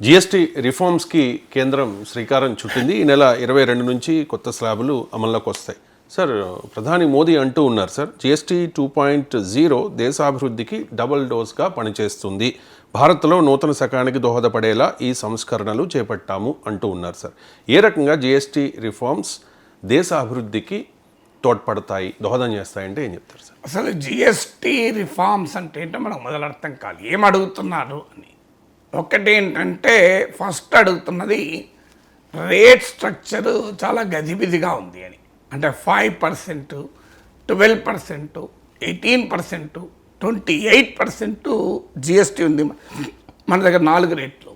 GST రిఫార్మ్స్కి కేంద్రం శ్రీకారం చుట్టింది. ఈ నెల ఇరవై రెండు నుంచి కొత్త స్లాబులు అమల్లోకి వస్తాయి. సార్ ప్రధాని మోదీ అంటూ ఉన్నారు sir GST two point zero దేశాభివృద్ధికి double డోస్గా పనిచేస్తుంది. భారత్లో నూతన శకానికి దోహదపడేలా ఈ సంస్కరణలు చేపట్టాము అంటూ ఉన్నారు సార్. ఏ రకంగా జిఎస్టీ రిఫార్మ్స్ దేశ అభివృద్ధికి తోడ్పడతాయి దోహదం చేస్తాయంటే ఏం చెప్తారు సార్? అసలు జిఎస్టీ రిఫార్మ్స్ అంటే ఏంటో మనకు మొదలు అర్థం కాదు. ఏం అడుగుతున్నారు అని. ఒకటి ఏంటంటే ఫస్ట్ అడుగుతున్నది రేట్ స్ట్రక్చర్ చాలా గజిబిజిగా ఉంది అని. అంటే five percent twelve percent eighteen percent twenty eight percent GST ఉంది మన దగ్గర నాలుగు రేట్లు.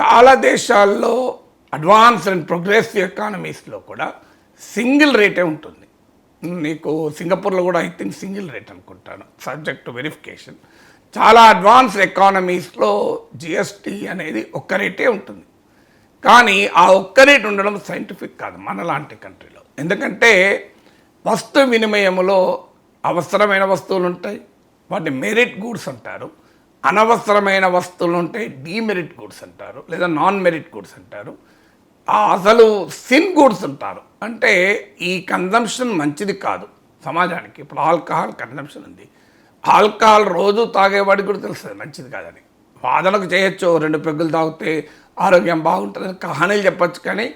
చాలా దేశాల్లో అడ్వాన్స్ అండ్ ప్రోగ్రెసివ్ ఎకానమీస్లో కూడా సింగిల్ రేటే ఉంటుంది. నీకు సింగపూర్లో కూడా ఐ థింక్ సింగిల్ రేట్ అనుకుంటాను సబ్జెక్ట్ టు వెరిఫికేషన్. చాలా అడ్వాన్స్ ఎకానమీస్లో జిఎస్టీ అనేది ఒక్క రేటే ఉంటుంది. కానీ ఆ ఒక్క రేట్ ఉండడం సైంటిఫిక్ కాదు మనలాంటి కంట్రీలో. ఎందుకంటే వస్తు వినిమయంలో అవసరమైన వస్తువులు ఉంటాయి వాటిని మెరిట్ గూడ్స్ అంటారు అనవసరమైన వస్తువులు ఉంటాయి డీమెరిట్ గూడ్స్ అంటారు లేదా నాన్ మెరిట్ గూడ్స్ అంటారు. అసలు సిన్ గూడ్స్ అంటారు. అంటే ఈ కన్జంప్షన్ మంచిది కాదు సమాజానికి. ఇప్పుడు ఆల్కహాల్ కన్జంప్షన్ ఉంది. ఆల్కహాల్ రోజు తాగేవాడికి కూడా తెలుస్తుంది మంచిది కాదని. వాదనకు చేయొచ్చు రెండు పెగ్గులు తాగితే ఆరోగ్యం బాగుంటుందని కహానీలు చెప్పచ్చు కానీ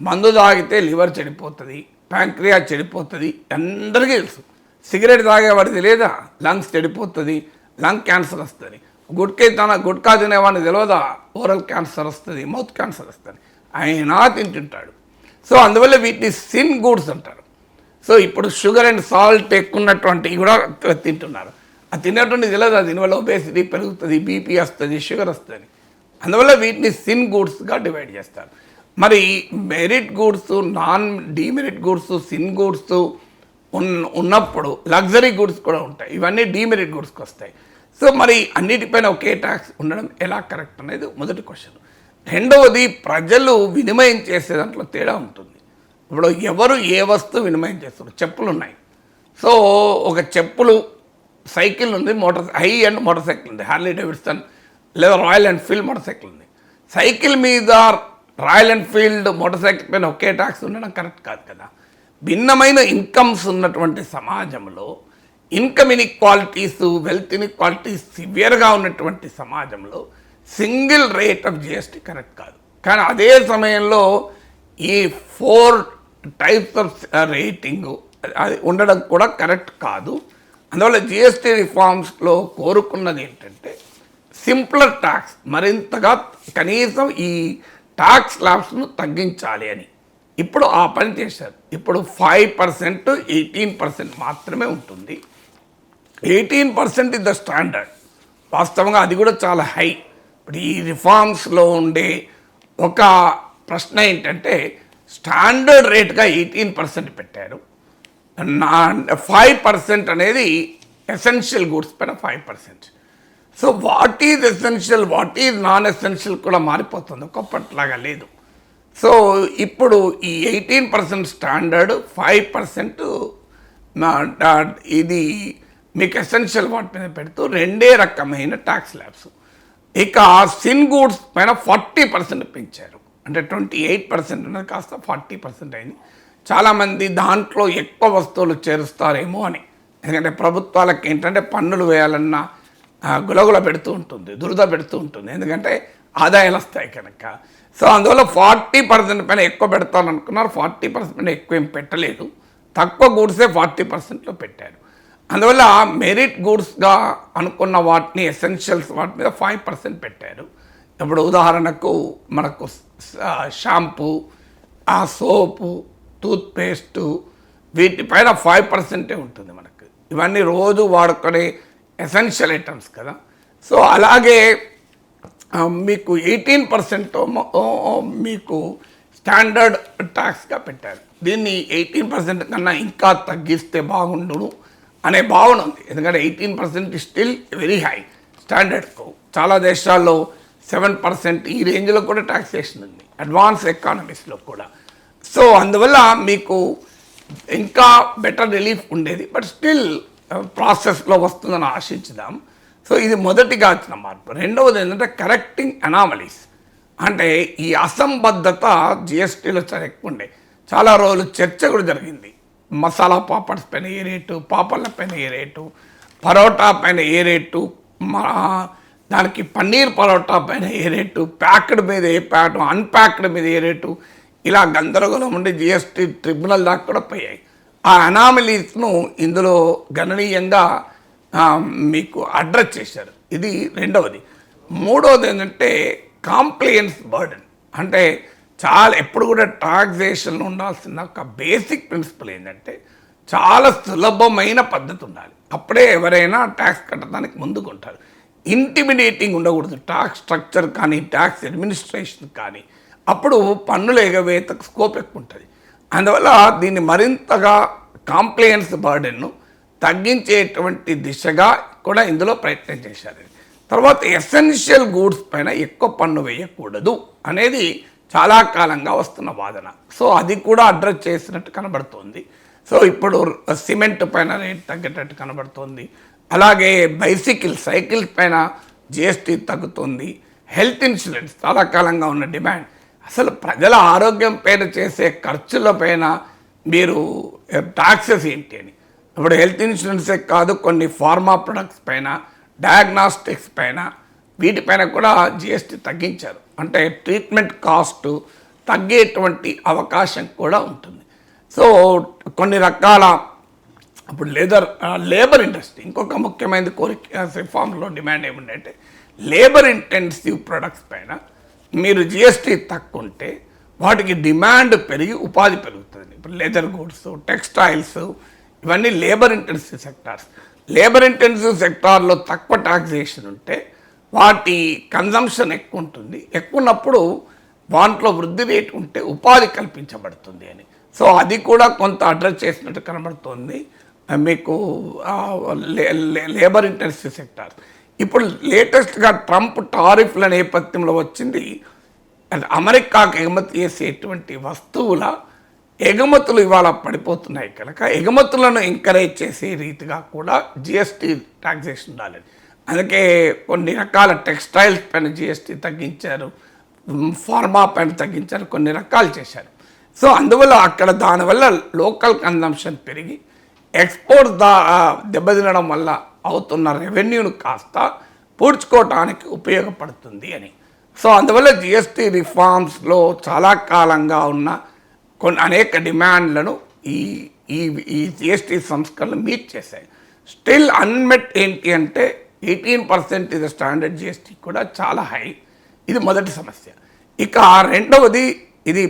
మందు తాగితే లివర్ చెడిపోతుంది ప్యాంక్రియా చెడిపోతుంది అందరికీ తెలుసు. సిగరెట్ తాగేవాడికి లేదా? లంగ్స్ చెడిపోతుంది లంగ్ క్యాన్సర్ వస్తుంది. గుట్కే తన గుట్కా తినేవాడిని తెలియదా ఓరల్ క్యాన్సర్ వస్తుంది మౌత్ క్యాన్సర్ వస్తుంది. అయినా తింటుంటాడు. సో అందువల్ల వీటిని సిన్ గూడ్స్ అంటారు. సో ఇప్పుడు షుగర్ అండ్ సాల్ట్ ఎక్కువ ఉన్నటువంటివి కూడా తింటున్నారు. అది తినేటువంటి తెలియదు అది దీనివల్ల ఒబేసిటీ పెరుగుతుంది బీపీ వస్తుంది షుగర్ వస్తుంది. అందువల్ల వీటిని సిన్ గూడ్స్గా డివైడ్ చేస్తారు. మరి merit goods non demerit goods sin goods ఉన్ ఉన్నప్పుడు లగ్జరీ గూడ్స్ కూడా ఉంటాయి. ఇవన్నీ డీమెరిట్ గూడ్స్కి వస్తాయి. సో మరి అన్నిటిపైన ఒకే ట్యాక్స్ ఉండడం ఎలా కరెక్ట్ అనేది మొదటి క్వశ్చన్ రెండవది ప్రజలు వినిమయం చేసే దాంట్లో తేడా ఉంటుంది. ఇప్పుడు ఎవరు ఏ వస్తువు వినిమయం చేస్తారు చెప్పులు ఉన్నాయి. సో ఒక చెప్పులు సైకిల్ ఉంది మోటార్ హై అండ్ మోటార్ సైకిల్ ఉంది. హార్లీ డేవిడ్సన్ లేదా రాయల్ ఎన్ఫీల్డ్ మోటార్ సైకిల్ ఉంది. సైకిల్ మీద రాయల్ ఎన్ఫీల్డ్ మోటార్ సైకిల్ పైన ఒకే ట్యాక్స్ ఉండడం కరెక్ట్ కాదు కదా. భిన్నమైన ఇన్కమ్స్ ఉన్నటువంటి సమాజంలో ఇన్కమ్ ఇన్ఈక్వాలిటీస్ వెల్త్ ఇన్ఈక్వాలిటీస్ సివియర్గా ఉన్నటువంటి సమాజంలో single rate of GST correct కాదు. కానీ అదే సమయంలో ఈ ఫోర్ టైప్స్ ఆఫ్ రేటింగ్ అది ఉండడం కూడా కరెక్ట్ కాదు. అందువల్ల జిఎస్టీ రిఫార్మ్స్లో కోరుకున్నది ఏంటంటే సింప్లర్ ట్యాక్స్ మరింతగా కనీసం ఈ ట్యాక్స్ ల్యాబ్స్ను తగ్గించాలి అని. ఇప్పుడు ఆ పని చేశారు. ఇప్పుడు ఫైవ్ పర్సెంట్ ఎయిటీన్ పర్సెంట్ మాత్రమే ఉంటుంది. Eighteen percent is the standard. వాస్తవంగా అది కూడా చాలా హై. ఇప్పుడు ఈ రిఫార్మ్స్లో ఉండే ఒక ప్రశ్న ఏంటంటే స్టాండర్డ్ రేట్గా ఎయిటీన్ పర్సెంట్ పెట్టారు. నా ఫైవ్ పర్సెంట్ అనేది ఎసెన్షియల్ గూడ్స్ పైన five percent so what is essential what is non essential కూడా మారిపోతుంది. ఒకప్పట్లాగా లేదు. సో ఇప్పుడు ఈ eighteen percent standard five percent ఇది మీకు ఎసెన్షియల్ వాటి మీద పెడుతూ రెండే రకమైన ట్యాక్స్ ల్యాబ్స్ ఇక సిన్ గూడ్స్ పైన ఫార్టీ పర్సెంట్ పెంచారు. అంటే ట్వంటీ ఎయిట్ పర్సెంట్ ఉన్నది కాస్త ఫార్టీ పర్సెంట్ అయింది. చాలామంది దాంట్లో ఎక్కువ వస్తువులు చేరుస్తారేమో అని. ఎందుకంటే ప్రభుత్వాలకు ఏంటంటే పన్నులు వేయాలన్నా గులగుల పెడుతూ ఉంటుంది దురద పెడుతూ ఉంటుంది. ఎందుకంటే ఆదాయాలు వస్తాయి కనుక. సో అందువల్ల ఫార్టీ పర్సెంట్ పైన ఎక్కువ పెడతాను అనుకున్నారు. ఫార్టీ పర్సెంట్ పైన ఎక్కువ ఏం పెట్టలేదు. తక్కువ గూడ్సే ఫార్టీ పర్సెంట్లో పెట్టారు. అందువల్ల మెరిట్ గూడ్స్గా అనుకున్న వాటిని ఎసెన్షియల్స్ వాటి మీద ఫైవ్ పర్సెంట్ పెట్టారు. ఇప్పుడు ఉదాహరణకు మనకు షాంపూ ఆ సోపు టూత్పేస్టు వీటిపైన ఫైవ్ పర్సెంటే ఉంటుంది మనకు. ఇవన్నీ రోజు వాడుకునే ఎసెన్షియల్ ఐటమ్స్ కదా. సో అలాగే మీకు ఎయిటీన్ పర్సెంట్ మీకు స్టాండర్డ్ ట్యాక్స్గా పెట్టారు. దీన్ని ఎయిటీన్ పర్సెంట్ కన్నా ఇంకా తగ్గిస్తే బాగుండును అనే భావన ఉంది. ఎందుకంటే eighteen percent still very high స్టాండర్డ్కు చాలా దేశాల్లో సెవెన్ పర్సెంట్ ఈ రేంజ్లో కూడా ట్యాక్సేషన్ ఉంది. అడ్వాన్స్ ఎకానమీస్లో కూడా. సో అందువల్ల మీకు ఇంకా బెటర్ రిలీఫ్ ఉండేది. బట్ స్టిల్ ప్రాసెస్లో వస్తుందని ఆశించుదాం. సో ఇది మొదటిగా వచ్చిన మార్పు. రెండవది ఏంటంటే కరెక్టింగ్ అనామలీస్ అంటే ఈ అసంబద్ధత జిఎస్టీలో చాలా ఎక్కువ ఉండే. చాలా రోజులు చర్చ కూడా జరిగింది. మసాలా పాపడ్స్ పైన ఏ రేటు పాపళ్ళ పైన ఏ రేటు పరోటా పైన ఏ రేటు మా దానికి పన్నీర్ పరోటా పైన ఏ రేటు ప్యాక్డ్ మీద ఏ ప్యాక్ అన్ప్యాక్డ్ మీద ఏ రేటు ఇలా గందరగోళం ఉండి జిఎస్టీ ట్రిబ్యునల్ దాకా కూడా పోయాయి. ఆ అనామలీస్ను ఇందులో గణనీయంగా మీకు అడ్రస్ చేశారు. ఇది రెండవది. మూడవది ఏంటంటే కాంప్లయన్స్ బర్డెన్. అంటే చాలా ఎప్పుడు కూడా ట్రాక్సేషన్ ఉండాల్సిన ఒక బేసిక్ ప్రిన్సిపల్ ఏంటంటే చాలా సులభమైన పద్ధతి ఉండాలి. అప్పుడే ఎవరైనా ట్యాక్స్ కట్టడానికి ముందుకుంటారు ఇంటిమిడేటింగ్ ఉండకూడదు. ట్యాక్స్ స్ట్రక్చర్ కానీ ట్యాక్స్ అడ్మినిస్ట్రేషన్ కానీ. అప్పుడు పన్నుల ఎగవేతకు స్కోప్ ఎక్కువ ఉంటుంది. అందువల్ల దీన్ని మరింతగా కాంప్లయన్స్ బర్డెన్ను తగ్గించేటువంటి దిశగా కూడా ఇందులో ప్రయత్నం చేశారు. తర్వాత ఎసెన్షియల్ గూడ్స్ పైన ఎక్కువ పన్ను వేయకూడదు అనేది చాలా కాలంగా వస్తున్న వాదన. సో అది కూడా అడ్రస్ చేసినట్టు కనబడుతోంది. సో ఇప్పుడు సిమెంట్ పైన రేట్ తగ్గేటట్టు కనబడుతోంది. అలాగే బైసికిల్ సైకిల్స్ పైన జిఎస్టీ తగ్గుతుంది. హెల్త్ ఇన్సూరెన్స్ చాలా కాలంగా ఉన్న డిమాండ్ అసలు ప్రజల ఆరోగ్యం పైన చేసే ఖర్చుల పైన మీరు టాక్సెస్ ఏంటి అని. ఇప్పుడు హెల్త్ ఇన్సూరెన్సే కాదు కొన్ని ఫార్మా ప్రొడక్ట్స్ పైన డయాగ్నాస్టిక్స్ పైన వీటిపైన కూడా జిఎస్టీ తగ్గించారు. అంటే ట్రీట్మెంట్ కాస్ట్ తగ్గేటువంటి అవకాశం కూడా ఉంటుంది. సో కొన్ని రకాల ఇప్పుడు లేదర్ లేబర్ ఇండస్ట్రీ ఇంకొక ముఖ్యమైన కోరిక రిఫార్మ్లో డిమాండ్ ఏముందంటే లేబర్ ఇంటెన్సివ్ ప్రొడక్ట్స్ పైన మీరు జిఎస్టీ తక్కువ ఉంటే వాటికి డిమాండ్ పెరిగి ఉపాధి పెరుగుతుంది. ఇప్పుడు లెదర్ గూడ్స్ టెక్స్టైల్స్ ఇవన్నీ labour intensive sectors labour intensive సెక్టార్లో తక్కువ టాక్సేషన్ ఉంటే వాటి కన్జంప్షన్ ఎక్కువ ఉంటుంది ఎక్కువ ఉన్నప్పుడు వాటిలో వృద్ధి రేటు ఉంటే ఉపాధి కల్పించబడుతుంది అని. సో అది కూడా కొంత అడ్రస్ చేసినట్టు కనబడుతుంది. మీకు లే- లేబర్ ఇంటెన్సివ్ సెక్టార్స్ ఇప్పుడు లేటెస్ట్గా ట్రంప్ టారిఫ్ల నేపథ్యంలో వచ్చింది. అండ్ అమెరికాకు ఎగుమతి చేసేటువంటి వస్తువుల ఎగుమతులు ఇవాళ పడిపోతున్నాయి కనుక ఎగుమతులను ఎంకరేజ్ చేసే రీతిగా కూడా జిఎస్టీ టాక్సేషన్ ఉండాలి అందుకే కొన్ని రకాల టెక్స్టైల్స్ పైన జిఎస్టీ తగ్గించారు ఫార్మా పైన తగ్గించారు కొన్ని రకాలు చేశారు. సో అందువల్ల అక్కడ దానివల్ల లోకల్ కన్జంప్షన్ పెరిగి ఎక్స్పోర్ట్ దా దెబ్బతినడం వల్ల అవుతున్న రెవెన్యూను కాస్త పూడ్చుకోవటానికి ఉపయోగపడుతుంది అని. సో అందువల్ల జిఎస్టీ రిఫార్మ్స్లో చాలా కాలంగా ఉన్న కొన్ని అనేక డిమాండ్లను ఈ ఈ ఈ జిఎస్టీ సంస్కరణలు మీట్ చేశాయి. స్టిల్ అన్మెట్ ఏంటి అంటే ఎయిటీన్ పర్సెంట్ ఇది స్టాండర్డ్ జిఎస్టీ కూడా చాలా హై. ఇది మొదటి సమస్య. ఇక రెండవది ఇది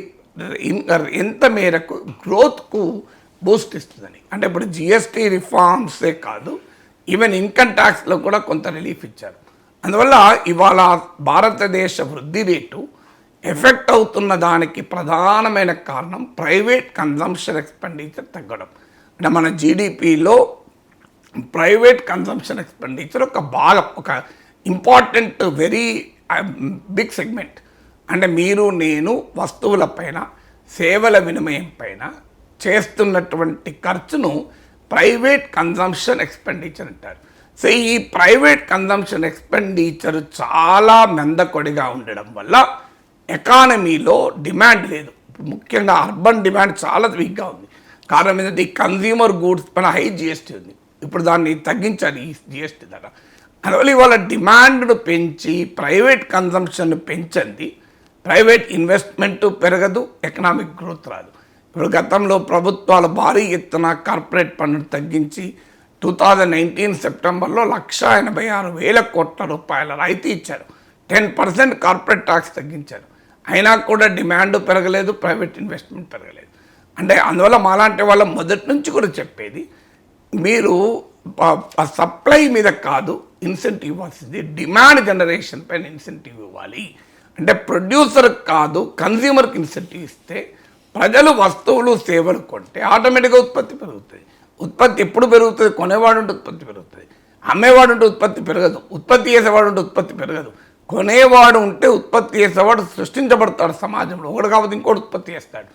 ఎంత మేరకు గ్రోత్కు బూస్ట్ ఇస్తుందని. అంటే ఇప్పుడు జిఎస్టీ రిఫార్మ్సే కాదు ఈవెన్ ఇన్కమ్ ట్యాక్స్లో కూడా కొంత రిలీఫ్ ఇచ్చారు. అందువల్ల ఇవాళ భారతదేశ వృద్ధి రేటు ఎఫెక్ట్ అవుతున్న దానికి ప్రధానమైన కారణం ప్రైవేట్ కన్జంప్షన్ ఎక్స్పెండిచర్ తగ్గడం. అంటే మన జీడిపిలో ప్రైవేట్ కన్సంప్షన్ ఎక్స్పెండిచర్ ఒక భాగం ఒక ఇంపార్టెంట్ వెరీ బిగ్ సెగ్మెంట్. అంటే మీరు నేను వస్తువులపైన సేవల వినిమయం పైన చేస్తున్నటువంటి ఖర్చును ప్రైవేట్ కన్సంప్షన్ ఎక్స్పెండిచర్ అంటారు. సో ఈ ప్రైవేట్ కన్సంప్షన్ ఎక్స్పెండిచర్ చాలా మెందకొడిగా ఉండడం వల్ల ఎకానమీలో డిమాండ్ లేదు. ముఖ్యంగా అర్బన్ డిమాండ్ చాలా వీక్గా ఉంది. కారణం ఏంటంటే ఈ కన్జ్యూమర్ గూడ్స్ పైన హై జిఎస్టీ ఉంది. ఇప్పుడు దాన్ని తగ్గించాలి ఈ జిఎస్టీ ధర అందువల్ల ఇవాళ డిమాండ్ను పెంచి ప్రైవేట్ కన్సంప్షన్ పెంచండి ప్రైవేట్ ఇన్వెస్ట్మెంట్ పెరగదు ఎకనామిక్ గ్రోత్ రాదు. ఇప్పుడు గతంలో ప్రభుత్వాలు భారీ ఎత్తున కార్పొరేట్ పన్నును తగ్గించి టూ థౌజండ్ నైన్టీన్ సెప్టెంబర్లో లక్ష ఎనభై ఆరు వేల కోట్ల రూపాయల రాయితీ ఇచ్చారు. టెన్ పర్సెంట్ కార్పొరేట్ ట్యాక్స్ తగ్గించారు. అయినా కూడా డిమాండ్ పెరగలేదు ప్రైవేట్ ఇన్వెస్ట్మెంట్ పెరగలేదు. అంటే అందువల్ల మాలాంటి వాళ్ళ మొదటి నుంచి కూడా చెప్పేది మీరు సప్లై మీద కాదు ఇన్సెంటివ్ ఇవ్వాల్సింది డిమాండ్ జనరేషన్ పైన ఇన్సెంటివ్ ఇవ్వాలి. అంటే ప్రొడ్యూసర్ కాదు కన్జ్యూమర్కి ఇన్సెంటివ్ ఇస్తే ప్రజలు వస్తువులు సేవలు కొంటే ఆటోమేటిక్గా ఉత్పత్తి పెరుగుతుంది ఉత్పత్తి ఎప్పుడు పెరుగుతుంది? కొనేవాడు ఉంటే ఉత్పత్తి పెరుగుతుంది అమ్మేవాడు ఉంటే ఉత్పత్తి పెరగదు. ఉత్పత్తి చేసేవాడు ఉంటే ఉత్పత్తి పెరగదు. కొనేవాడు ఉంటే ఉత్పత్తి చేసేవాడు సృష్టించబడతాడు సమాజంలో. ఒకటి కాబట్టి ఇంకోటి ఉత్పత్తి చేస్తాడు.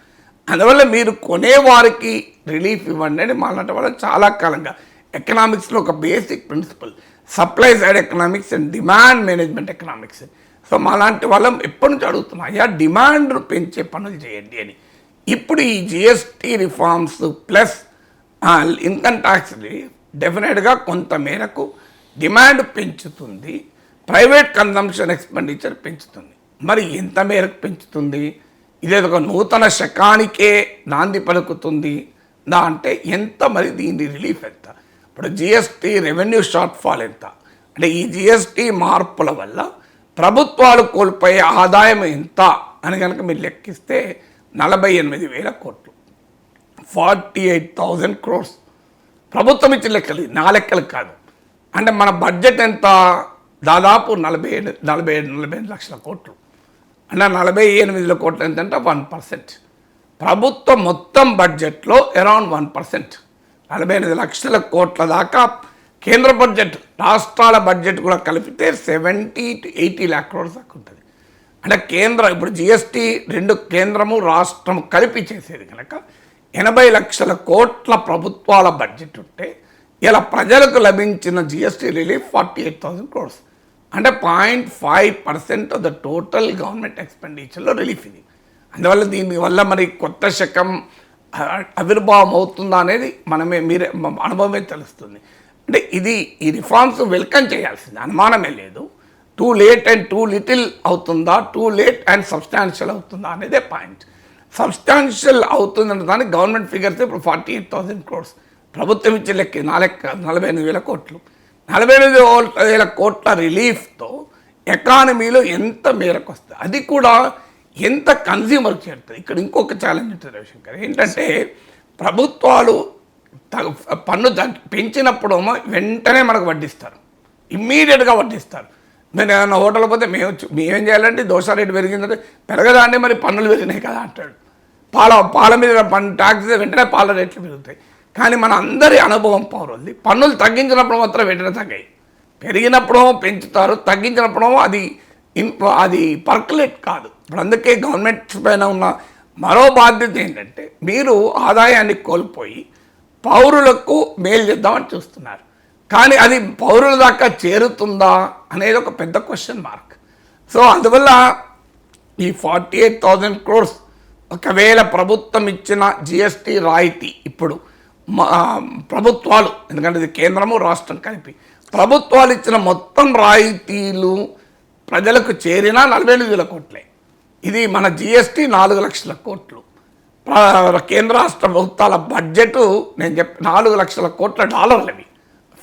అందువల్ల మీరు కొనేవారికి రిలీఫ్ ఇవ్వండి అని మాలాంటి వాళ్ళు చాలా కాలంగా. ఎకనామిక్స్లో ఒక basic principle. Supply side economics and demand management economics. So మాలాంటి వాళ్ళం ఎప్పటి నుంచి అడుగుతున్నాం అయ్యా డిమాండ్ పెంచే పనులు చేయండి అని. ఇప్పుడు ఈ GST reforms plus income tax డెఫినెట్గా కొంత మేరకు డిమాండ్ పెంచుతుంది ప్రైవేట్ కన్సంప్షన్ ఎక్స్పెండిచర్ పెంచుతుంది. మరి ఎంత మేరకు పెంచుతుంది? ఇదేదో ఒక నూతన శకానికే నాంది పలుకుతుంది. దా అంటే ఎంత మరి దీని రిలీఫ్ ఎంత? ఇప్పుడు జిఎస్టీ రెవెన్యూ షార్ట్ ఫాల్ ఎంత? అంటే ఈ జిఎస్టీ మార్పుల వల్ల ప్రభుత్వాలు కోల్పోయే ఆదాయం ఎంత? అని కనుక మీరు లెక్కిస్తే నలభై ఎనిమిది వేల కోట్లు. Forty eight thousand crores. ప్రభుత్వం ఇచ్చిన లెక్కలు నా లెక్కలు కాదు. అంటే మన బడ్జెట్ ఎంత? దాదాపు నలభై ఏడు నలభై ఏడు నలభై ఎనిమిది లక్షల కోట్లు. అంటే నలభై ఎనిమిది కోట్లు ఎంతంటే వన్ పర్సెంట్. ప్రభుత్వం మొత్తం బడ్జెట్లో అరౌండ్ వన్ పర్సెంట్. నలభై ఎనిమిది లక్షల కోట్ల దాకా కేంద్ర బడ్జెట్ రాష్ట్రాల బడ్జెట్ కూడా కలిపితే seventy to eighty lakh crores దాకా ఉంటుంది. అంటే కేంద్ర ఇప్పుడు జిఎస్టీ రెండు కేంద్రము రాష్ట్రము కలిపి చేసేది కనుక ఎనభై లక్షల కోట్ల ప్రభుత్వాల బడ్జెట్ ఉంటే ఇలా ప్రజలకు లభించిన GST relief forty eight thousand crores అంటే point five percent of the total government ఎక్స్పెండిచర్లో relief ఇది. అందువల్ల దీనివల్ల మరి కొత్త శకం ఆవిర్భావం అవుతుందా అనేది మనమే మీరే అనుభవమే తెలుస్తుంది. అంటే ఇది ఈ రిఫార్మ్స్ వెల్కమ్ చేయాల్సింది. అనుమానమే లేదు. Too late and too little అవుతుందా? టూ లేట్ అండ్ సబ్స్టాన్షియల్ అవుతుందా అనేదే పాయింట్. సబ్స్టాన్షియల్ అవుతుందన్న దానికి గవర్నమెంట్ ఫిగర్స్ ఇప్పుడు ఫార్టీ ఎయిట్ థౌసండ్ క్రోడ్స్ ప్రభుత్వం ఇచ్చే లెక్క నా లెక్క నలభై ఎనిమిది వేల కోట్లు. నలభై ఎనిమిది వేల కోట్ల రిలీఫ్తో ఎకానమీలో ఎంత మేరకు వస్తుంది? అది కూడా ఎంత కన్జ్యూమర్ చేరుతుంది? ఇక్కడ ఇంకొక ఛాలెంజ్ ఉంటుంది రవిశంకర్. ఏంటంటే ప్రభుత్వాలు పన్ను తగ్గి పెంచినప్పుడు వెంటనే మనకు వడ్డిస్తారు. ఇమ్మీడియట్గా వడ్డిస్తారు. నేను ఏదైనా హోటల్ పోతే మేము మేమేం చేయాలంటే దోశ రేటు పెరిగిందంటే పెరగదా అంటే మరి పన్నులు పెరిగినాయి కదా అంటాడు. పాల పాల మీద పన్ను ట్యాక్స్ వెంటనే పాల రేట్లు పెరుగుతాయి. కానీ మన అందరి అనుభవం పౌరులది. పన్నులు తగ్గించినప్పుడు మాత్రం వెంటనే తగ్గాయి. పెరిగినప్పుడు పెంచుతారు తగ్గించినప్పుడు అది అది పర్కులేట్ కాదు. ఇప్పుడు అందుకే గవర్నమెంట్ పైన ఉన్న మరో బాధ్యత ఏంటంటే మీరు ఆదాయాన్ని కోల్పోయి పౌరులకు మేలు చేద్దామని చూస్తున్నారు. కానీ అది పౌరుల దాకా చేరుతుందా అనేది ఒక పెద్ద క్వశ్చన్ మార్క్ సో అందువల్ల ఈ ఫార్టీ ఎయిట్ థౌజండ్ క్రోర్స్ ఒకవేళ ప్రభుత్వం ఇచ్చిన జిఎస్టీ రాయితీ ఇప్పుడు మా- ప్రభుత్వాలు ఎందుకంటే ఇది కేంద్రము రాష్ట్రం కలిపి ప్రభుత్వాలు ఇచ్చిన మొత్తం రాయితీలు ప్రజలకు చేరినా నలభై ఎనిమిది వేల కోట్లే. ఇది మన జిఎస్టీ నాలుగు లక్షల కోట్లు. కేంద్ర రాష్ట్ర ప్రభుత్వాల బడ్జెట్ నేను చెప్ నాలుగు లక్షల కోట్ల డాలర్లు అవి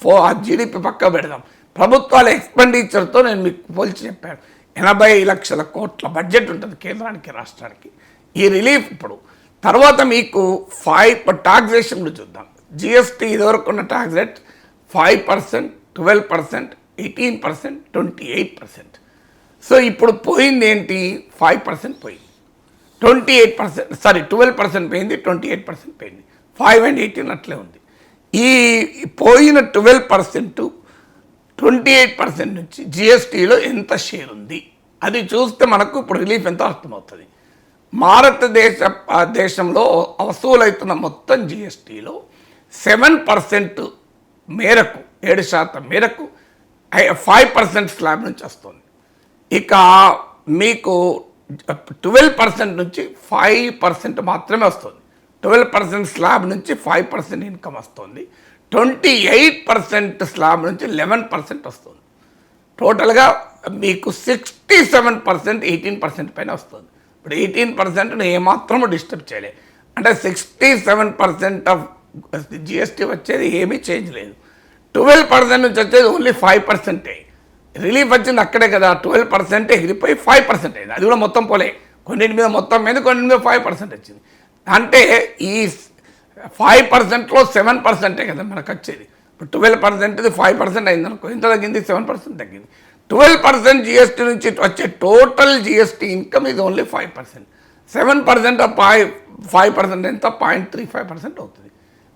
ఫో ఆ జీడిపి పక్క పెడదాం. ప్రభుత్వాల ఎక్స్పెండిచర్తో నేను మీకు పోల్చి చెప్పాను. ఎనభై లక్షల కోట్ల బడ్జెట్ ఉంటుంది కేంద్రానికి రాష్ట్రానికి. ఈ రిలీఫ్ ఇప్పుడు. తర్వాత మీకు ఫైవ్ టాక్సేషన్లు చూద్దాం. జిఎస్టీ ఇదివరకు ఉన్న tax rate five percent twelve percent eighteen percent twenty eight percent. So ఇప్పుడు పోయింది ఏంటి? ఫైవ్ పర్సెంట్ పోయింది. Twenty eight percent sorry twelve percent పోయింది ట్వంటీ ఎయిట్ పర్సెంట్ పోయింది. ఫైవ్ అండ్ ఎయిటీన్ అట్లే ఉంది. ఈ పోయిన twelve percent twenty eight percent నుంచి జిఎస్టీలో ఎంత షేర్ ఉంది? అది చూస్తే మనకు ఇప్పుడు రిలీఫ్ ఎంత అర్థమవుతుంది. భారతదేశ దేశంలో వసూలవుతున్న మొత్తం జిఎస్టీలో సెవెన్ పర్సెంట్ మేరకు ఏడు శాతం మేరకు ఫైవ్ పర్సెంట్ స్లాబ్ నుంచి వస్తుంది. ఇక మీకు ట్వెల్వ్ పర్సెంట్ నుంచి ఫైవ్ పర్సెంట్ మాత్రమే వస్తుంది. ట్వెల్వ్ పర్సెంట్ స్లాబ్ నుంచి ఫైవ్ పర్సెంట్ ఇన్కమ్ వస్తుంది. ట్వంటీ ఎయిట్ పర్సెంట్ స్లాబ్ నుంచి లెవెన్ పర్సెంట్ వస్తుంది. టోటల్గా మీకు sixty seven percent eighteen percent పైన వస్తుంది. ఇప్పుడు ఎయిటీన్ పర్సెంట్ ఏమాత్రము డిస్టర్బ్ చేయలేదు అంటే sixty seven percent of GST వచ్చేది ఏమీ చేంజ్ లేదు. ట్వెల్వ్ పర్సెంట్ నుంచి వచ్చేది ఓన్లీ ఫైవ్ పర్సెంటే. రిలీఫ్ వచ్చింది అక్కడే కదా ట్వెల్వ్ పర్సెంట్ ఎగిరిపోయి ఫైవ్ పర్సెంట్ అయింది. అది కూడా మొత్తం పోలే. కొన్నింటి మీద మొత్తం మీద కొన్నింటి మీద ఫైవ్ పర్సెంట్ వచ్చింది. అంటే ఈ ఫైవ్ పర్సెంట్లో సెవెన్ పర్సెంటే కదా మనకు వచ్చేది. ఇప్పుడు ట్వెల్వ్ పర్సెంట్ ఫైవ్ పర్సెంట్ అయింది అనుకో ఎంత తగ్గింది? సెవెన్ పర్సెంట్ తగ్గింది. ట్వెల్వ్ పర్సెంట్ జిఎస్టీ నుంచి వచ్చే టోటల్ జిఎస్టీ ఇన్కమ్ ఇది only five percent. Seven percent five five percent ఎంత? పాయింట్ త్రీ ఫైవ్ పర్సెంట్ అవుతుంది.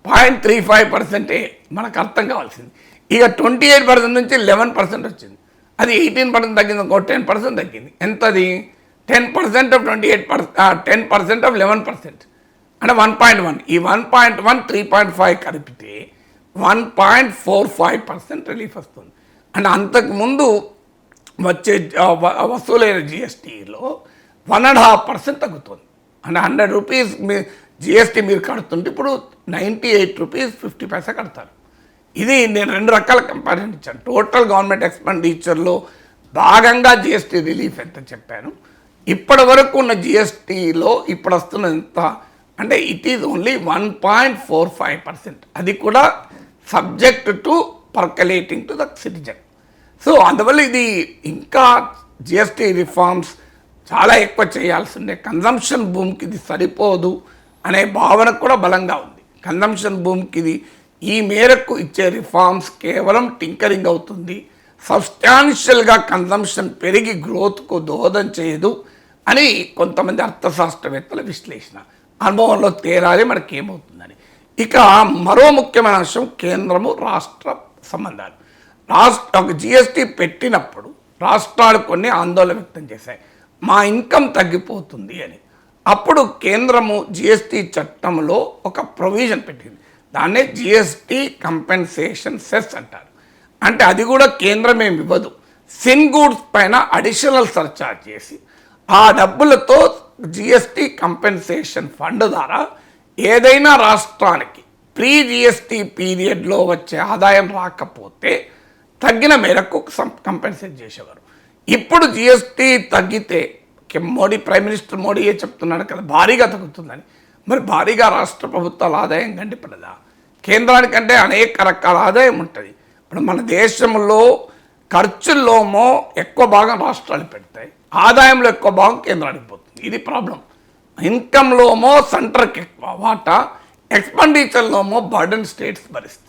పాయింట్ త్రీ ఫైవ్ పర్సెంటే మనకు అర్థం కావాల్సింది. ఇక ట్వంటీ ఎయిట్ పర్సెంట్ నుంచి లెవెన్ పర్సెంట్ వచ్చింది. అది ఎయిటీన్ పర్సెంట్ తగ్గింది ఇంకో టెన్ పర్సెంట్ తగ్గింది. ఎంతది? Ten percent of twenty eight percent ten percent of eleven percent. అంటే వన్ పాయింట్ వన్ ఈ one point one three point five కలిపితే one point four five percent relief వస్తుంది. అంటే అంతకుముందు వచ్చే వ- వసూలైన జిఎస్టీలో వన్ అండ్ హాఫ్ పర్సెంట్ తగ్గుతుంది. అంటే హండ్రెడ్ రూపీస్ మీ జిఎస్టీ మీరు కడుతుంటే ఇప్పుడు ninety eight rupees fifty paisa కడతారు. ఇది నేను రెండు రకాల కంపారిజన్ ఇచ్చాను. టోటల్ గవర్నమెంట్ ఎక్స్పెండిచర్లో భాగంగా జిఎస్టీ రిలీఫ్ ఎంత చెప్పాను. ఇప్పటి వరకు ఉన్న జిఎస్టీలో ఇప్పుడు వస్తున్న ఎంత అంటే it is only one point four five percent అది కూడా subject to percolating to the citizen so అందువల్ల ఇది ఇంకా జిఎస్టీ రిఫార్మ్స్ చాలా ఎక్కువ చేయాల్సి ఉండే కన్జంప్షన్ భూమికి ఇది సరిపోదు అనే భావన కూడా బలంగా ఉంది. కన్జంప్షన్ భూమికి ఇది ఈ మేరకు ఇచ్చే రిఫార్మ్స్ కేవలం టింకరింగ్ అవుతుంది. సబ్స్టాన్షియల్గా కన్జంప్షన్ పెరిగి గ్రోత్కు దోహదం చేయదు అని కొంతమంది అర్థశాస్త్రవేత్తల విశ్లేషణ. అనుభవంలో తేరాలి మనకి ఏమవుతుందని ఇక మరో ముఖ్యమైన అంశం కేంద్రము రాష్ట్ర సంబంధాలు. రాష్ట్ర ఒక జిఎస్టీ పెట్టినప్పుడు రాష్ట్రాలు కొన్ని ఆందోళన వ్యక్తం చేశాయి. మా ఇన్కమ్ తగ్గిపోతుంది అని. అప్పుడు కేంద్రము జిఎస్టీ చట్టంలో ఒక ప్రొవిజన్ పెట్టింది. దాన్నే జిఎస్టీ కంపెన్సేషన్ సెస్ అంటారు. అంటే అది కూడా కేంద్రం ఏమి ఇవ్వదు. సిన్ గూడ్స్ పైన అడిషనల్ సర్చార్జ్ చేసి ఆ డబ్బులతో జిఎస్టీ కంపెన్సేషన్ ఫండ్ ద్వారా ఏదైనా రాష్ట్రానికి ప్రీ జిఎస్టీ పీరియడ్లో వచ్చే ఆదాయం రాకపోతే తగ్గిన మేరకు కంపెన్సేట్ చేసేవారు. ఇప్పుడు జిఎస్టీ తగ్గితే మోడీ ప్రైమ్ మినిస్టర్ మోడీ ఏ చెప్తున్నాడు కదా భారీగా తగ్గుతుందని. మరి భారీగా రాష్ట్ర ప్రభుత్వాల ఆదాయం గండిపడదా? కేంద్రానికంటే అనేక రకాల ఆదాయం ఉంటుంది. ఇప్పుడు మన దేశంలో ఖర్చుల్లోమో ఎక్కువ భాగం రాష్ట్రాలు పెడతాయి. ఆదాయంలో ఎక్కువ భాగం కేంద్రానికి పోతుంది. ఇది ప్రాబ్లం. ఇన్కంలోమో సెంటర్కి ఎక్కువ వాటా ఎక్స్పెండిచర్లోమో బర్డన్ స్టేట్స్ భరిస్తుంది.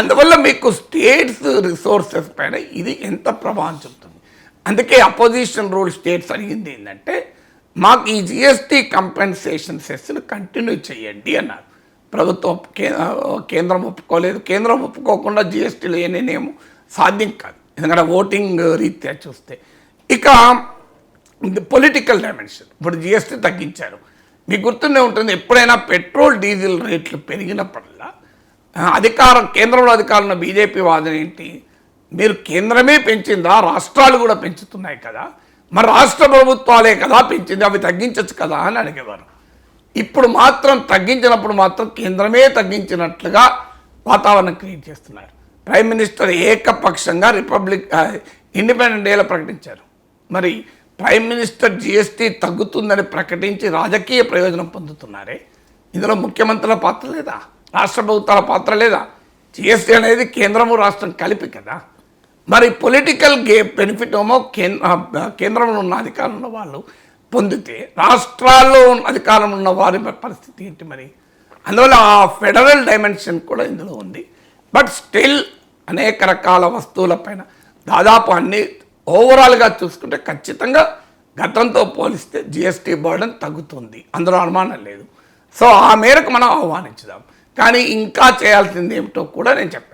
అందువల్ల మీకు స్టేట్స్ రిసోర్సెస్ పైన ఇది ఎంత ప్రభావం చూపుతుంది. అందుకే అపోజిషన్ రూల్ స్టేట్స్ అడిగింది ఏంటంటే మాకు ఈ జిఎస్టీ కంపెన్సేషన్ సెస్ను కంటిన్యూ చేయండి అన్నారు. ప్రభుత్వం కేంద్రం ఒప్పుకోలేదు. కేంద్రం ఒప్పుకోకుండా జిఎస్టీలో ఏనేనేమో సాధ్యం కాదు. ఎందుకంటే ఓటింగ్ రీత్యా చూస్తే. ఇక పొలిటికల్ డైమెన్షన్. ఇప్పుడు జిఎస్టీ తగ్గించారు. మీకు గుర్తుండే ఉంటుంది ఎప్పుడైనా పెట్రోల్ డీజిల్ రేట్లు పెరిగినప్పుడల్లా అధికారం కేంద్రంలో అధికారం ఉన్న బీజేపీ వాదన ఏంటి? మీరు కేంద్రమే పెంచిందా? రాష్ట్రాలు కూడా పెంచుతున్నాయి కదా. మరి రాష్ట్ర ప్రభుత్వాలే కదా పెంచింది అవి తగ్గించచ్చు కదా అని అడిగేవారు. ఇప్పుడు మాత్రం తగ్గించినప్పుడు మాత్రం కేంద్రమే తగ్గించినట్లుగా వాతావరణం క్రియేట్ చేస్తున్నారు. ప్రైమ్ మినిస్టర్ ఏకపక్షంగా రిపబ్లిక్ ఇండిపెండెంట్ డేలో ప్రకటించారు. మరి ప్రైమ్ మినిస్టర్ జిఎస్టీ తగ్గుతుందని ప్రకటించి రాజకీయ ప్రయోజనం పొందుతున్నారే? ఇందులో ముఖ్యమంత్రుల పాత్ర లేదా? రాష్ట్ర ప్రభుత్వాల పాత్ర లేదా? జిఎస్టీ అనేది కేంద్రము రాష్ట్రం కలిపి కదా. మరి పొలిటికల్ గే బెనిఫిట్ ఏమో కేంద్ర కేంద్రంలో ఉన్న అధికారంలో ఉన్న వాళ్ళు పొందితే రాష్ట్రాల్లో ఉన్న అధికారంలో ఉన్న వారి పరిస్థితి ఏంటి మరి? అందువల్ల ఆ ఫెడరల్ డైమెన్షన్ కూడా ఇందులో ఉంది. బట్ స్టిల్ అనేక రకాల వస్తువులపైన దాదాపు అన్ని ఓవరాల్గా చూసుకుంటే ఖచ్చితంగా గతంతో పోలిస్తే జిఎస్టీ బర్డన్ తగ్గుతుంది. అందులో అనుమానం లేదు. సో ఆ మేరకు మనం ఆహ్వానించుదాం. కానీ ఇంకా చేయాల్సింది ఏమిటో కూడా నేను చెప్పాను